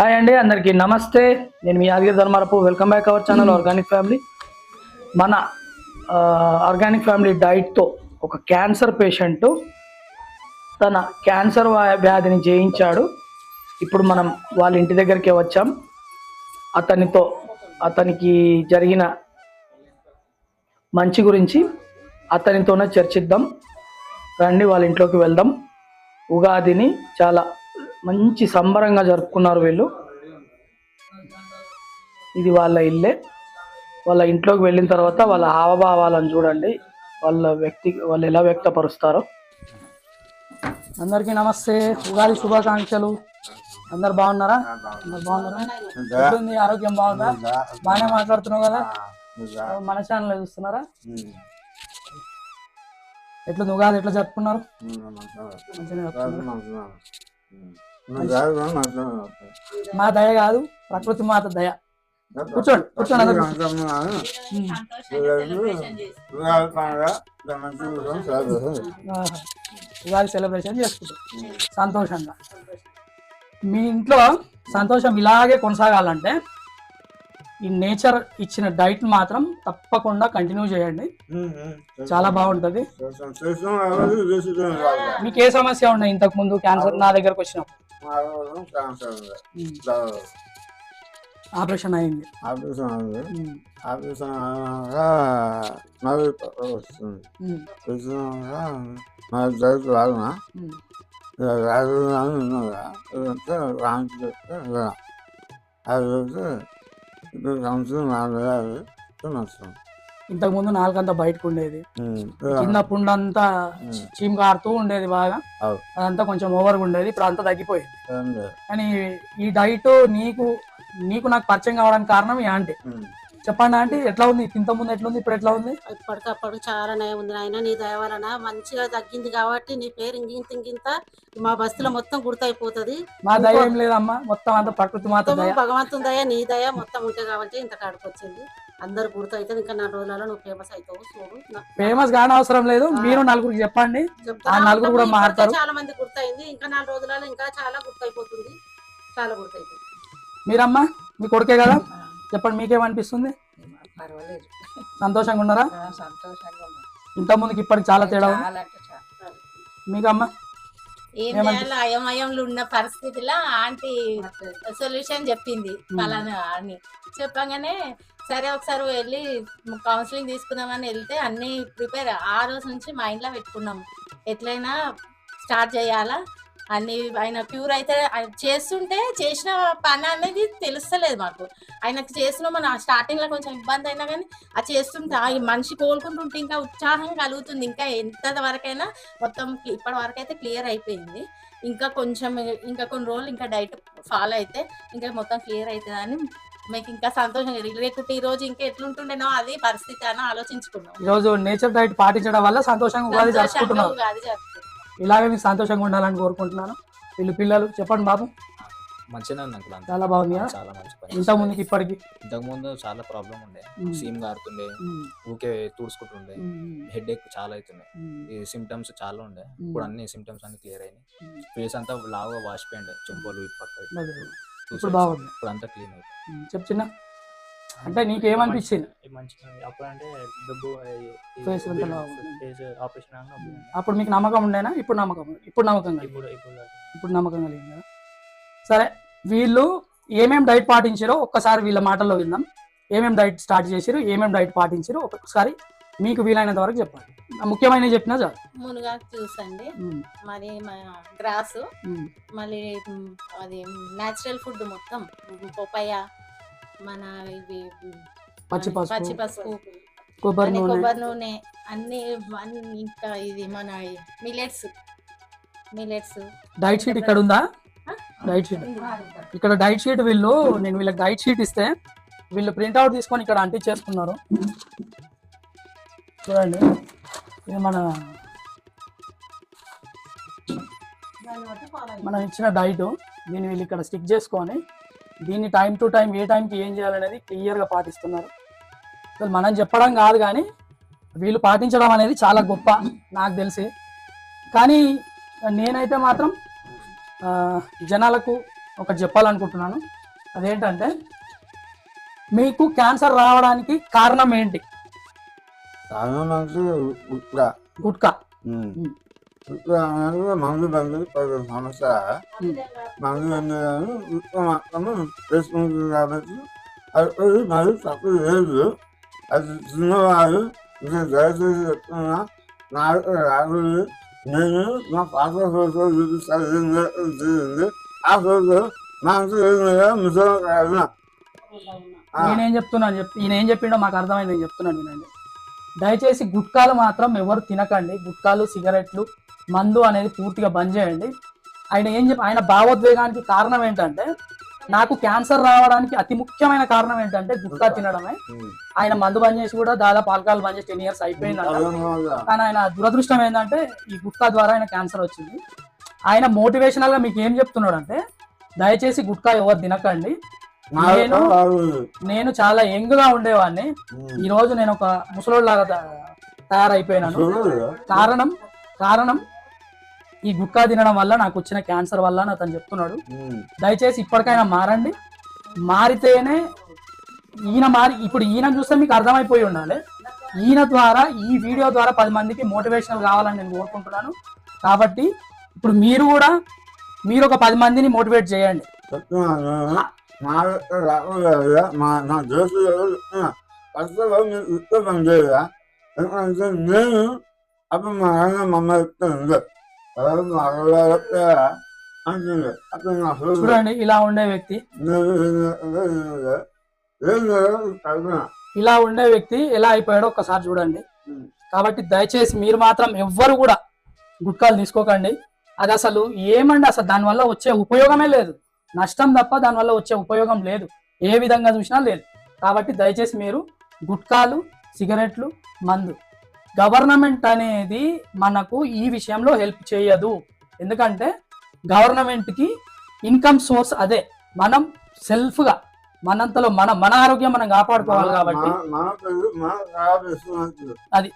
Hi అండి అందరికీ నమస్తే. నేను మీ Yadagiri Dharmarapu. Welcome back our channel organic family మన ఆర్గానిక్ ఫ్యామిలీ డైట్తో ఒక క్యాన్సర్ పేషెంట్ తన క్యాన్సర్ వ్యా- వ్యాధిని జయించాడు. ఇప్పుడు మనం వాళ్ళ ఇంటి దగ్గరికి వచ్చాం. అతనితో అతనికి జరిగిన మంచి గురించి అతనితోనే చర్చిద్దాం. రండి వాళ్ళ ఇంట్లోకి వెళ్దాం. ఉగాదిని చాలా మంచి సంబరంగా జరుపుకున్నారు వీళ్ళు. ఇది వాళ్ళ ఇల్లే. వాళ్ళ ఇంట్లోకి వెళ్ళిన తర్వాత వాళ్ళ హావభావాలను చూడండి. వాళ్ళ వ్యక్తి వాళ్ళు ఎలా వ్యక్తపరుస్తారో. అందరికీ నమస్తే. ఉగాది శుభాకాంక్షలు. అందరు బాగున్నారా? అందరు బాగున్నారా? ఆరోగ్యం బాగుందా? బాగానే మాట్లాడుతున్నావు కదా? మన ఛానల్ చూస్తున్నారా? ఎట్లుంది? ఉగాది ఎట్లా జరుపుకున్నారు? జరుపుకున్నారా? మా దయ కాదు ప్రకృతి మాత దయ. కూర్చోండి. ఉగాది సెలబ్రేషన్. చేసుకుంటాం. సంతోషంగా. మీ ఇంట్లో సంతోషం ఇలాగే కొనసాగాలంటే ఈ నేచర్ ఇచ్చిన డైట్ మాత్రం తప్పకుండా కంటిన్యూ చేయండి. చాలా బాగుంటది. మీకు ఏ సమస్య ఉన్నాయి ఇంతకు ముందు క్యాన్సర్ నా దగ్గరకు వచ్చినప్పుడు. ఆపరేషన్ అయింది. ఉమ్. ఆఫీసం నవ్వు వస్తుంది. నాకు జరుగుతు రాదునా. రాదు ఉన్నదా రాంచి అది సంవత్సరం నాలుగు వేలు తినొస్తాం ఇంతకు ముందు నాలుగంతా బయటకు ఉండేది. కింద పుండంతా చీమ్ కారుతూ ఉండేది బాగా. అదంతా కొంచెం ఓవర్గా ఉండేది. ఇప్పుడు అంతా తగ్గిపోయింది. కానీ ఈ డైట్ నీకు నీకు నాకు పరిచయం కావడానికి కారణం ఈ ఆంటీ. చెప్పండి ఆంటీ ఎట్లా ఉంది? ఇంత ముందు ఎట్లా ఉంది ఇప్పుడు ఎట్లా ఉంది? ఇప్పటికప్పుడు చాలా నయం ఉంది నాయన నీ దయ వలన. మంచిగా తగ్గింది కాబట్టి నీ పేరు ఇంకింత ఇంకింత మా బస్సులో మొత్తం గుర్తయిపోతుంది. మా దయ ఏం లేదమ్మా. మొత్తం అంతా ప్రకృతి మాత మొత్తం దయ. భగవంతుని దయ నీ దయ మొత్తం ఉంటే కాబట్టి ఇంత కాడికి వచ్చింది. అందరు గుర్తవుతుంది ఇంకా నాలుగు రోజులలో నువ్వు ఫేమస్ అవుతావు చూడు. నా- ఫేమస్ కాని అవసరం లేదు. మీరు నలుగురికి చెప్పండి. ఆ నలుగురు కూడా మారుతారు. చాలా మంది గుర్తయింది. ఇంకా నాలుగు రోజులలో ఇంకా చాలా గుర్తయిపోతుంది. చాలా గుర్తయిపోతుంది మీరమ్మా మీ కొడుకే కదా? చెప్పండి మీకేమనిపిస్తుంది? పర్వాలేదు. సంతోషంగా ఉన్నారా? సంతోషంగా ఉన్నాం. ఇంత ముందుకి ఇప్పటికి చాలా తేడా. మీకమ్మా? ఏం? చేయాలో అయోమయంలో ఉన్న పరిస్థితిలో ఆంటీ సొల్యూషన్ చెప్పింది పలానా అని. చెప్పగానే సరే ఒకసారి వెళ్ళి కౌన్సిలింగ్ తీసుకుందామని వెళ్తే అన్ని ప్రిపేర్ ఆ రోజు నుంచి మైండ్లో పెట్టుకున్నాం. ఎట్లయినా స్టార్ట్ చేయాలా? అన్ని ఆయన క్యూర్ అయితే చేస్తుంటే చేసిన పని అనేది తెలుస్తలేదు మాకు. ఆయనకు చేస్తున్నాం మన స్టార్టింగ్లో కొంచెం ఇబ్బంది అయినా కానీ ఆ చేస్తుంటే ఆ ఈ మనిషి కోలుకుంటుంటే ఇంకా ఉత్సాహం కలుగుతుంది. ఇంకా ఎంత వరకైనా మొత్తం ఇప్పటి వరకు అయితే క్లియర్ అయిపోయింది. ఇంకా కొంచెం ఇంకా కొన్ని రోజులు ఇంకా డైట్ ఫాలో అయితే ఇంకా మొత్తం క్లియర్ అవుతుంది అని మీకు ఇంకా సంతోషం. లేకుంటే ఈ రోజు ఇంకా ఎట్లుంటుండేనో అది పరిస్థితి అని ఆలోచించుకున్నాం. ఈరోజు నేచర్ డైట్ పాటించడం వల్ల సంతోషంగా ఉగాది సంతోషంగా ఉగాది. ఇలాగే మీకు సంతోషంగా ఉండాలని కోరుకుంటున్నాను. వీళ్ళు పిల్లలు చెప్పండి బాబు. మంచిగా ఉంది అంకుల్ అంతా. చాలా బాగుంది కదా? చాలా మంచి పని ఇంత ముందుకి ఇప్పటికి? ఇంతకు ముందు చాలా ప్రాబ్లం ఉండే. ఉమ్. సీమ్ గారుతుండే ఉమ్, ఊకే తుడుచుకుంటుండే. హెడ్ ఎక్ చాలా అవుతుండే ఈ సిమ్టమ్స్ చాలా ఉండే. ఇప్పుడు అన్ని సిమ్టమ్స్ అన్ని క్లియర్ అయినాయి. ఫేస్ అంతా లావుగా వాసిపోయిండే చెంపలు ఇటు పక్క ఇటు. Two ఇప్పుడు. బాగుంది. ఇప్పుడు అంతా క్లీన్ అయిపోయింది. ఉమ్, చెప్పు చిన్న. అంటే నీకేమనిపించింది మంచిగా ఉంది అప్పుడు అంటే డబ్బు ఫేస్ ఆపరేషన్ అప్పుడు మీకు నమ్మకం ఉండేనా? ఇప్పుడు నమ్మకం ఉంది. ఇప్పుడు నమ్మకం ఇప్పుడు ఇప్పుడు నమ్మకం కలిగింది? కదా సరే వీళ్ళు ఏమేం డైట్ పాటించారో ఒక్కసారి వీళ్ళ మాటల్లో విందాం. ఏమేం డైట్ స్టార్ట్ చేశారు? ఏమేం డైట్ పాటించారో ఒక్కసారి మీకు వీలైనంత వరకు చెప్పండి. ముఖ్యమైనవి చెప్పినా చాలు. మునగాకు జ్యూస్ అండి. మరి గ్రాస్. మళ్ళీ అది న్యాచురల్ ఫుడ్ మొత్తం. పొపయ మన ఇవి పచ్చి పసుపు పచ్చి పసుపు కొబ్బరి అన్ని నూనె. కొబ్బరి నూనె అన్ని అన్ని ఇంకా ఇది మన మిలెట్స్ మిలెట్స్ డైట్ షీట్ ఇక్కడ ఉందా? డైట్ షీట్ ఇక్కడ డైట్ షీట్ వీళ్ళు నేను వీళ్ళకి డైట్ షీట్ ఇస్తే వీళ్ళు ప్రింట్అవుట్ తీసుకొని ఇక్కడ అంటించేసుకున్నారు చూడండి ఇది మన మనం ఇచ్చిన డైట్ దీన్ని వీళ్ళు ఇక్కడ స్టిక్ చేసుకొని దీన్ని టైం టు టైం ఏ టైంకి ఏం చేయాలనేది క్లియర్గా పాటిస్తున్నారు. అసలు మనం చెప్పడం కాదు కానీ వీళ్ళు పాటించడం అనేది చాలా గొప్ప నాకు తెలిసి. కానీ నేనైతే మాత్రం జనాలకు ఒకటి చెప్పాలనుకుంటున్నాను. అదేంటంటే మీకు క్యాన్సర్ రావడానికి కారణం ఏంటి? గుట్కా. మందు బండి పది సమస్య మందు బండి ఉత్త మాత్రమే వేసుకుంటుంది కాబట్టి అది మరి తప్పు లేదు అది చిన్నవారు ఇంకా దయచేసి చెప్తున్నా నాకు రాదు నేను మా పాత ఫోటో చూపిస్తాను ఆ ఫోటో నాకు మిషన్ కాదు నేనేం చెప్తున్నాను చెప్ ఈయన ఏం చెప్పిండో మాకు అర్థమైంది నేను చెప్తున్నాను వినండి. దయచేసి గుట్కాలు మాత్రం ఎవరు తినకండి. గుట్కాలు సిగరెట్లు మందు అనేది పూర్తిగా బంద్ చేయండి. ఆయన ఏం చెప్పి ఆయన భావోద్వేగానికి కారణం ఏంటంటే నాకు క్యాన్సర్ రావడానికి అతి ముఖ్యమైన కారణం ఏంటంటే గుట్కా తినడమే. ఆయన మందు బంద్ చేసి కూడా దాదాపు ఆల్కహాల్ బంద్ చేసి టెన్ ఇయర్స్ అయిపోయిందంట కానీ ఆయన దురదృష్టం ఏంటంటే ఈ గుట్కా ద్వారా ఆయన క్యాన్సర్ వచ్చింది. ఆయన మోటివేషనల్గా మీకు ఏం చెప్తున్నాడు అంటే దయచేసి గుట్కా ఎవరు తినకండి. నేను నేను చాలా యంగ్గా ఉండేవాడిని. ఈ రోజు నేను ఒక ముసలోళ్ళలాగా తయారైపోయినాను. కారణం కారణం ఈ గుట్కా తినడం వల్ల నాకు వచ్చిన క్యాన్సర్ వల్ల అని అతను చెప్తున్నాడు. దయచేసి ఇప్పటికైనా మారండి. మారితేనే ఈయన మారి ఇప్పుడు ఈయన చూస్తే మీకు అర్థమైపోయి ఉండాలి. ఈయన ద్వారా ఈ వీడియో ద్వారా పది మందికి మోటివేషనల్ కావాలని నేను కోరుకుంటున్నాను. కాబట్టి ఇప్పుడు మీరు కూడా మీరు ఒక పది మందిని మోటివేట్ చేయండి. నేను అప్పుడు మా నాన్న మమ్మ చూడండి ఇలా ఉండే వ్యక్తి. ఇలా ఉండే వ్యక్తి ఎలా అయిపోయాడో ఒక్కసారి చూడండి. కాబట్టి దయచేసి మీరు మాత్రం ఎవ్వరు కూడా గుట్కాలు తీసుకోకండి. అది అసలు ఏమండి అసలు దానివల్ల వచ్చే ఉపయోగమే లేదు. నష్టం తప్ప దానివల్ల వచ్చే ఉపయోగం లేదు. ఏ విధంగా చూసినా లేదు. కాబట్టి దయచేసి మీరు గుట్కాలు సిగరెట్లు మందు గవర్నమెంట్ అనేది మనకు ఈ విషయంలో హెల్ప్ చేయదు. ఎందుకంటే గవర్నమెంట్కి ఇన్కమ్ సోర్స్ అదే. మనం సెల్ఫ్గా మనంతలో మన మన ఆరోగ్యం మనం కాపాడుకోవాలి కాబట్టి. అది.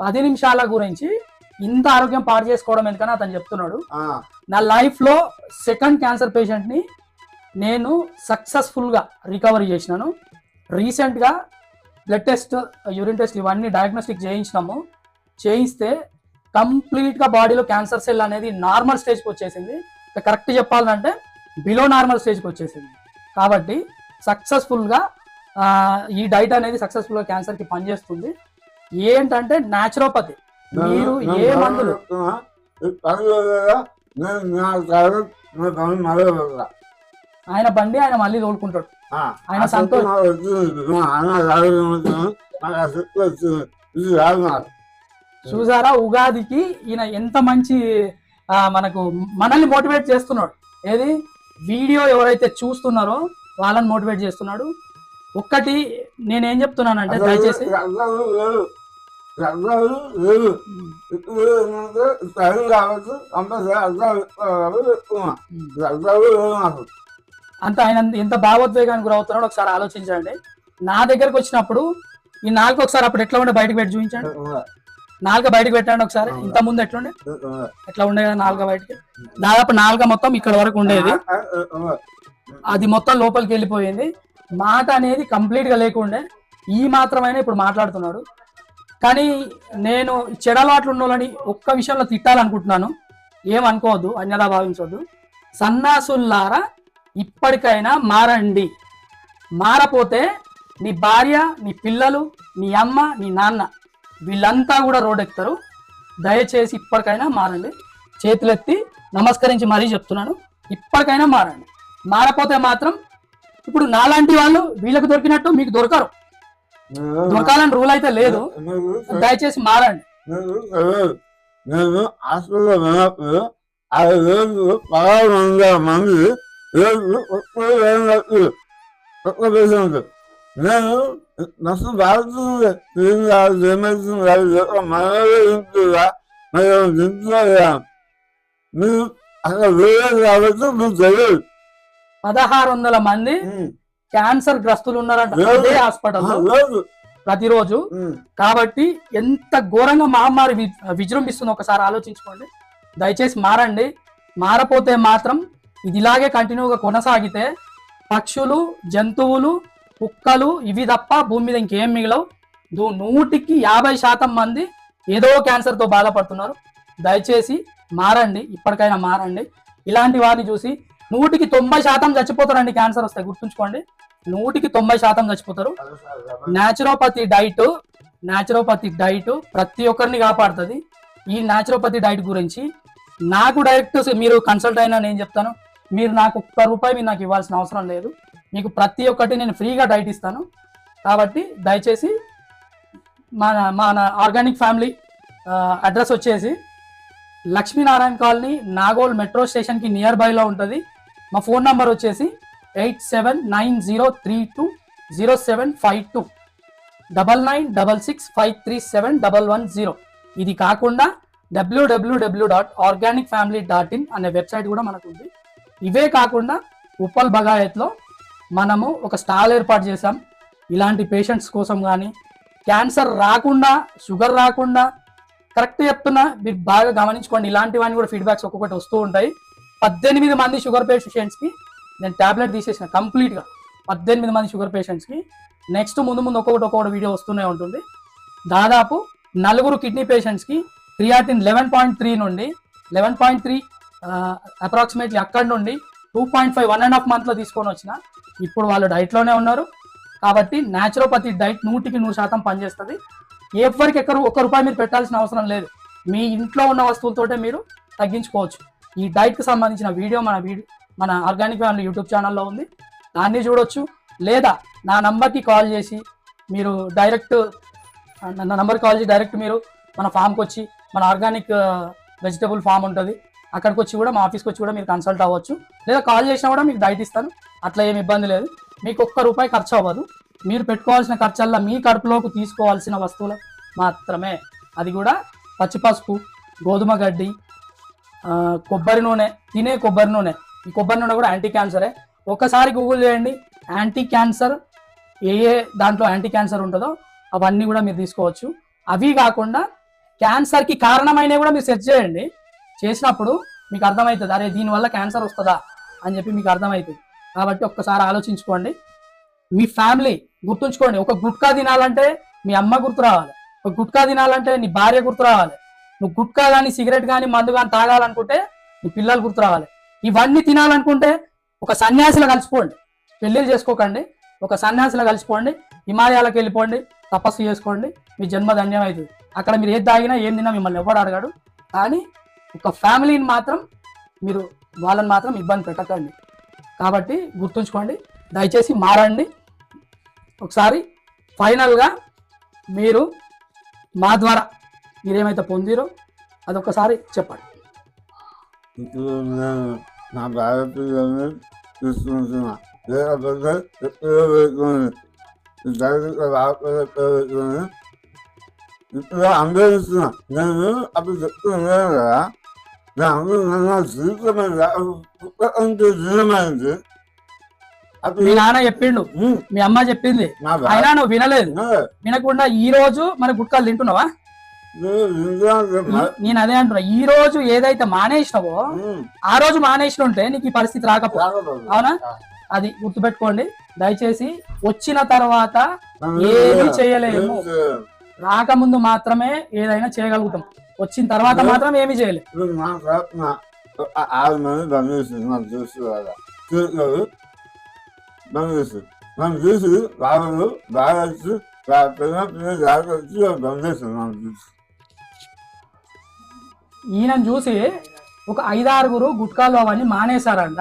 పది నిమిషాల గురించి ఇంత ఆరోగ్యం పాడు చేసుకోవడం ఎందుకని అతను చెప్తున్నాడు. నా లైఫ్లో సెకండ్ క్యాన్సర్ పేషెంట్ని నేను సక్సెస్ఫుల్గా రికవరీ చేసినాను. రీసెంట్గా బ్లడ్ టెస్ట్ యూరిన్ టెస్ట్ ఇవన్నీ డయాగ్నోస్టిక్ చేయించినాము. చేయిస్తే కంప్లీట్గా బాడీలో క్యాన్సర్ సెల్ అనేది నార్మల్ స్టేజ్కి వచ్చేసింది. కరెక్ట్ చెప్పాలంటే బిలో నార్మల్ స్టేజ్కి వచ్చేసింది. కాబట్టి సక్సెస్ఫుల్గా ఈ డైట్ అనేది సక్సెస్ఫుల్గా క్యాన్సర్కి పనిచేస్తుంది. ఏంటంటే న్యాచురోపతి మీరు ఏ మందులు? ఆయన బండి ఆయన మళ్ళీ తోలుకుంటాడు. ఆయన సంతోష్- చూసారా ఉగాదికి ఈయన ఎంత మంచి మనకు మనల్ని మోటివేట్ చేస్తున్నాడు. ఏది? వీడియో ఎవరైతే చూస్తున్నారో వాళ్ళని మోటివేట్ చేస్తున్నాడు. ఒక్కటి నేనేం చెప్తున్నానంటే దయచేసి రగ్గాలు లేవు. కాబట్టి కంపల్సరీ అర్థాలు లేవు నాకు. అంత ఆయన ఎంత భావోద్వేగానికి గురవుతున్నాడో ఒకసారి ఆలోచించండి. నా దగ్గరకు వచ్చినప్పుడు ఈ నాలుగు ఒకసారి అప్పుడు ఎట్లా ఉండే? బయటకు పెట్టి చూపించండి. నాలుక బయటకు పెట్టండి ఒకసారి. ఇంత ముందు ఎట్లుండే? ఎట్లా ఉండే కదా నాలుక బయటకి? దాదాపు నాలుక మొత్తం ఇక్కడ వరకు ఉండేది. అది మొత్తం లోపలికి వెళ్ళిపోయింది. మాట అనేది కంప్లీట్గా లేకుండే. ఈ మాత్రమైనా ఇప్పుడు మాట్లాడుతున్నాడు. కానీ నేను చెడలవాట్లు ఉన్నోళ్ళని ఒక్క విషయంలో తిట్టాలనుకుంటున్నాను. ఏమనుకోవద్దు అన్యదా భావించవద్దు సన్నాసుల్లారా ఇప్పటికైనా మారండి. మారపోతే నీ భార్య నీ పిల్లలు నీ అమ్మ నీ నాన్న వీళ్ళంతా కూడా రోడెక్కుతారు దయచేసి ఇప్పటికైనా మారండి. చేతులెత్తి నమస్కరించి మరీ చెప్తున్నాను. ఇప్పటికైనా మారండి. మారపోతే మాత్రం ఇప్పుడు నాలాంటి వాళ్ళు వీళ్ళకి దొరికినట్టు మీకు దొరకరు. దొరకాలని రూల్ అయితే లేదు. దయచేసి మారండి. నేను హాస్పిటల్లో ఆ రోజు పదహారు వందల మంది రోజు ఒక్క వేల లక్షలు ఒక్క పేషెంట్ నేను నష్టం బాగుతుంది ఏమవుతుంది మనలో తింటున్నా మీరు అక్కడ వేరే కాబట్టి మీకు తెలియదు పదహారు వందల మంది క్యాన్సర్ గ్రస్తులు ఉన్నారంట. అదే లేదు. ప్రతిరోజు. కాబట్టి ఎంత ఘోరంగా మహమ్మారి విజృంభిస్తుందో ఒకసారి ఆలోచించుకోండి. దయచేసి మారండి. మారపోతే మాత్రం ఇది ఇలాగే కంటిన్యూగా కొనసాగితే పక్షులు జంతువులు కుక్కలు ఇవి తప్ప భూమి మీద ఇంకేం మిగలవు. దు- నూటికి యాభై శాతం మంది ఏదో క్యాన్సర్తో బాధపడుతున్నారు. దయచేసి మారండి. ఇప్పటికైనా మారండి. ఇలాంటి వారిని చూసి నూటికి తొంభై శాతం చచ్చిపోతారండి క్యాన్సర్ వస్తాయి గుర్తుంచుకోండి. నూటికి తొంభై శాతం చచ్చిపోతారు. న్యాచురోపతి డైట్ న్యాచురోపతి డైట్ ప్రతి ఒక్కరిని కాపాడుతుంది. ఈ న్యాచురోపతి డైట్ గురించి నాకు డైరెక్ట్ మీరు కన్సల్ట్ అయినా నేను చెప్తాను. మీరు నాకు ఒక్క రూపాయి మీరు నాకు ఇవ్వాల్సిన అవసరం లేదు. మీకు ప్రతి ఒక్కటి నేను ఫ్రీగా డైట్ ఇస్తాను. కాబట్టి దయచేసి మన మన ఆర్గానిక్ ఫ్యామిలీ అడ్రస్ వచ్చేసి లక్ష్మీనారాయణ కాలనీ నాగోల్ మెట్రో స్టేషన్కి నియర్ బైలో ఉంటుంది. మా ఫోన్ నంబర్ వచ్చేసి eight seven nine zero three two zero seven five two double nine double six five three seven double one zero. ఇది కాకుండా డబ్ల్యూడబ్ల్యూడబ్ల్యూ dot organic family dot in అనే website కూడా మనకు ఉంది. ఇవే కాకుండా ఉప్పల్ బగాయత్లో మనము ఒక స్టాల్ ఏర్పాటు చేసాం ఇలాంటి పేషెంట్స్ కోసం కానీ క్యాన్సర్ రాకుండా షుగర్ రాకుండా కరెక్ట్ చెప్తున్నా మీరు బాగా గమనించుకోండి. ఇలాంటివన్నీ కూడా ఫీడ్బ్యాక్స్ ఒక్కొక్కటి వస్తూ ఉంటాయి. పద్దెనిమిది మంది షుగర్ పేషెంట్స్కి నేను ట్యాబ్లెట్ తీసేసిన కంప్లీట్గా పద్దెనిమిది మంది షుగర్ పేషెంట్స్కి. నెక్స్ట్ ముందు ముందు ఒక్కొక్కటి ఒక్కొక్కటి వీడియో వస్తూనే ఉంటుంది. దాదాపు నలుగురు కిడ్నీ పేషెంట్స్కి క్రియాటిన్ లెవెన్ పాయింట్ త్రీ నుండి లెవెన్ పాయింట్ త్రీ అప్రాక్సిమేట్లీ అక్కడి నుండి two point five one and half మంత్లో తీసుకొని వచ్చిన ఇప్పుడు వాళ్ళు డైట్లోనే ఉన్నారు. కాబట్టి న్యాచురోపతి డైట్ నూటికి నూరు శాతం పనిచేస్తుంది. ఎవరికి ఎక్కడ ఒక్క రూపాయి మీరు పెట్టాల్సిన అవసరం లేదు. మీ ఇంట్లో ఉన్న వస్తువులతోటే మీరు తగ్గించుకోవచ్చు. ఈ డైట్కి సంబంధించిన వీడియో మన వీడియో మన ఆర్గానిక్ ఫ్యామిలీ యూట్యూబ్ ఛానల్లో ఉంది. దాన్ని చూడొచ్చు. లేదా నా నంబర్కి కాల్ చేసి మీరు డైరెక్ట్ నా నంబర్కి కాల్ చేసి డైరెక్ట్ మీరు మన ఫామ్కి వచ్చి మన ఆర్గానిక్ వెజిటబుల్ ఫామ్ ఉంటుంది. అక్కడికి వచ్చి కూడా మా ఆఫీస్కి వచ్చి కూడా మీరు కన్సల్ట్ అవ్వచ్చు. లేదా కాల్ చేసినా కూడా మీకు డైట్ ఇస్తాను. అట్లా ఏమి ఇబ్బంది లేదు. మీకు ఒక్క రూపాయి ఖర్చు అవ్వదు. మీరు పెట్టుకోవాల్సిన ఖర్చల్లా మీ కడుపులోకి తీసుకోవాల్సిన వస్తువులు మాత్రమే. అది కూడా పచ్చి పసుపు గోధుమ గడ్డి కొబ్బరి నూనె తినే కొబ్బరి నూనె. ఈ కొబ్బరి నూనె కూడా యాంటీ క్యాన్సరే ఒక్కసారి గూగుల్ చేయండి యాంటీ క్యాన్సర్ ఏ ఏ దాంట్లో యాంటీ క్యాన్సర్ ఉంటుందో అవన్నీ కూడా మీరు తీసుకోవచ్చు. అవి కాకుండా క్యాన్సర్కి కారణమైనవి కూడా మీరు సెర్చ్ చేయండి. చేసినప్పుడు మీకు అర్థమవుతుంది అరే దీనివల్ల క్యాన్సర్ వస్తుందా అని చెప్పి మీకు అర్థమవుతుంది. కాబట్టి ఒక్కసారి ఆలోచించుకోండి. మీ ఫ్యామిలీ గుర్తుంచుకోండి ఒక గుట్కా తినాలంటే మీ అమ్మ గుర్తు రావాలి. ఒక గుట్కా తినాలంటే నీ భార్య గుర్తు రావాలి. నువ్వు గుట్కా కానీ సిగరెట్ కానీ మందు కానీ తాగాలనుకుంటే నీ పిల్లలు గుర్తు రావాలి. ఇవన్నీ తినాలనుకుంటే ఒక సన్యాసిలో కలిసిపోండి. పెళ్ళిళ్ళు చేసుకోకండి. ఒక సన్యాసిలో కలిసిపోండి. హిమాలయాలకు వెళ్ళిపోండి. తపస్సు చేసుకోండి. మీ జన్మ ధన్యం అవుతుంది అక్కడ మీరు ఏది తాగినా ఏం తిన్నా మిమ్మల్ని ఎవడు అడగాడు. కానీ ఒక ఫ్యామిలీని మాత్రం మీరు వాళ్ళని మాత్రం ఇబ్బంది పెట్టకండి. కాబట్టి గుర్తుంచుకోండి. దయచేసి మారండి. ఒకసారి ఫైనల్గా మీరు మా ద్వారా మీరేమైతే పొందిరో అదొకసారి చెప్పండి. నా భార్య పిల్లల్ని తీసుకుంటున్నా లేకపోతే ఎప్పుడో పెట్టుకుని డైరెక్ట్ రాకపోతే ఇప్పుడు అందరిస్తున్నా నేను అప్పుడు చెప్తున్నాను కదా నా మీ నాన్న చెప్పిండు. మీ అమ్మ చెప్పింది. అయినా నువ్వు వినలేదు. వినకుండా ఈ రోజు మన గుట్కాలు తింటున్నావా? నేను అదే అంటున్నా. ఈ రోజు ఏదైతే మానేసినావో ఆ రోజు మానేసిన ఉంటే నీకు ఈ పరిస్థితి రాకపో అవునా? అది గుర్తుపెట్టుకోండి. దయచేసి వచ్చిన తర్వాత ఏమీ చేయలేము. రాకముందు మాత్రమే ఏదైనా చేయగలుగుతాం. వచ్చిన తర్వాత మాత్రం ఏమీ ఆరు మంది చూసి నన్ను చూసి వాళ్ళు. బాగా వచ్చి జాగ్రత్త వచ్చి నన్ను చూసి. ఈయనను చూసి ఒక ఐదారుగురు గుట్కాలు అవన్నీ మానేశారంట.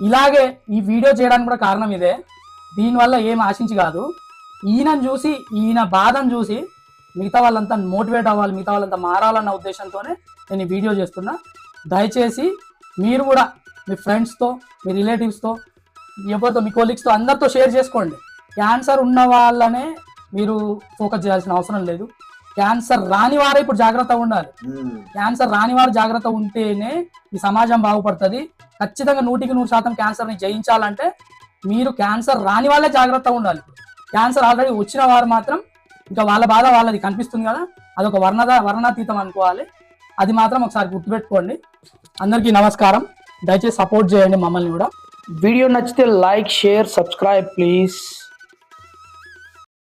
ఇలాగే ఈ వీడియో చేయడానికి కూడా కారణం ఇదే. దీనివల్ల ఏం ఆశించి కాదు. ఈయనను చూసి ఈయన బాధను చూసి మిగతా వాళ్ళంతా మోటివేట్ అవ్వాలి మిగతా వాళ్ళంతా మారాలన్న ఉద్దేశంతోనే నేను ఈ వీడియో చేస్తున్నా. దయచేసి మీరు కూడా మీ ఫ్రెండ్స్తో మీ రిలేటివ్స్తో ఎవరితో మీ కొలీగ్స్తో అందరితో షేర్ చేసుకోండి. క్యాన్సర్ ఉన్న వాళ్ళనే మీరు ఫోకస్ చేయాల్సిన అవసరం లేదు. క్యాన్సర్ రాని వారే ఇప్పుడు జాగ్రత్తగా ఉండాలి. క్యాన్సర్ రాని వారు జాగ్రత్త ఉంటేనే ఈ సమాజం బాగుపడుతుంది. ఖచ్చితంగా నూటికి నూరు శాతం క్యాన్సర్ని జయించాలంటే మీరు క్యాన్సర్ రాని వాళ్ళే జాగ్రత్తగా ఉండాలి. క్యాన్సర్ ఆల్రెడీ వచ్చిన వారు మాత్రం ఇంకా వాళ్ళ బాధ వాళ్ళది కనిపిస్తుంది కదా. అదొక వర్ణద వర్ణాతీతం అనుకోవాలి. అది మాత్రం ఒకసారి గుర్తుపెట్టుకోండి. అందరికీ నమస్కారం. దయచేసి సపోర్ట్ చేయండి మమ్మల్ని కూడా. వీడియో నచ్చితే లైక్ షేర్ సబ్స్క్రైబ్ ప్లీజ్.